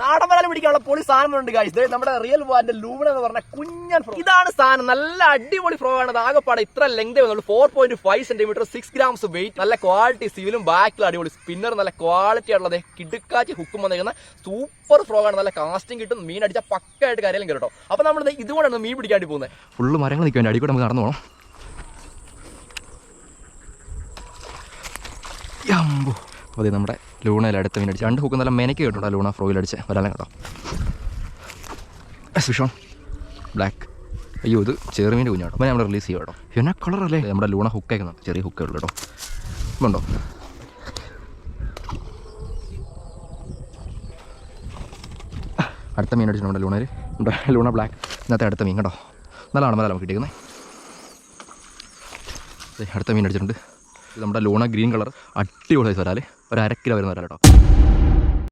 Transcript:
നാടൻ വരാൽ പിടിക്കാനുള്ള പൊളി സാധനമുണ്ട് ഗൈസ് നമ്മുടെ റിയൽ വാന്റെ ലൂണ എന്ന് പറഞ്ഞ കുഞ്ഞൻ ഫ്രോ ഇതാണ് സാധനം. നല്ല അടിപൊളി ഫ്രോ ആണ്. ആകെപ്പാടെ ഇത്ര length വന്നുള്ളൂ four point five centimetre six grams weight നല്ല ക്വാളിറ്റി സിവിലും ബാക്കിൽ അടിപൊളി സ്പിന്നർ നല്ല ക്വാളിറ്റി ഉള്ളത് കിടുക്കാച്ചി ഹുക്കും വന്നിരിക്കുന്ന സൂപ്പർ ഫ്രോ ആണ്. നല്ല കാസ്റ്റിംഗ് കിട്ടും. മീൻ അടിച്ചാൽ പക്കായിട്ട് കരയിലും കേട്ടോ. അപ്പൊ നമ്മൾ ഇതുകൊണ്ടാണ് മീൻ പിടിക്കാണ്ടി പോകുന്നത്. ഫുള്ള് മരങ്ങൾ നിൽക്കാൻ അടിക്കൂടെ നമുക്ക് നടന്നു പോകണം ഇത് നമ്മുടെ ലൂണയിൽ അടുത്ത മീൻ അടിച്ച്. രണ്ട് ഹുക്ക് നല്ല മെനക്ക് കേട്ടോ ലൂണ ഫ്രോയിൽ അടിച്ച്. വരാൻ കേട്ടോ. സുഷോൺ ബ്ലാക്ക്. അയ്യോ ഇത് ചെറുമീന്റെ കുഞ്ഞാട്ടോ അപ്പോൾ നമ്മൾ റിലീസ് ചെയ്യാം കേട്ടോ എന്നാ കളറല്ലേ? നമ്മുടെ ലൂണ ഹുക്ക് അയക്കുന്നുണ്ട് ചെറിയ ഹുക്കേ ഉള്ളൂ കേട്ടോ ഉണ്ടോ അടുത്ത മീൻ അടിച്ചിട്ടുണ്ട് നമ്മുടെ ലൂണയിൽ നമ്മുടെ ലൂണ ബ്ലാക്ക് ഇന്നത്തെ അടുത്ത മീൻ കേട്ടോ നല്ല മലയാളം കിട്ടിയിരിക്കുന്നത് അടുത്ത മീൻ അടിച്ചിട്ടുണ്ട്. നമ്മുടെ ലോണ ഗ്രീൻ കളർ അടിപൊളി വരാൽ ഒരു അര കിലോ വരുന്ന വരാം കേട്ടോ.